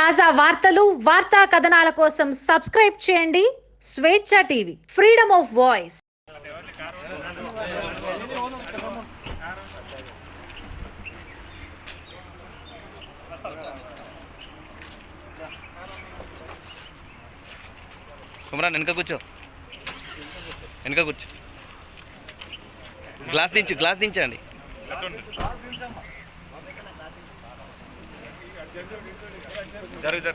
తాజా వార్తలు వార్తా కథనాల కోసం సబ్స్క్రైబ్ చేయండి. Swecha TV freedom of voice. Kumaran వెనక కూర్చో. వెనక కూర్చో. గ్లాస్ దించు గ్లాస్ దించండి. इधर इधर।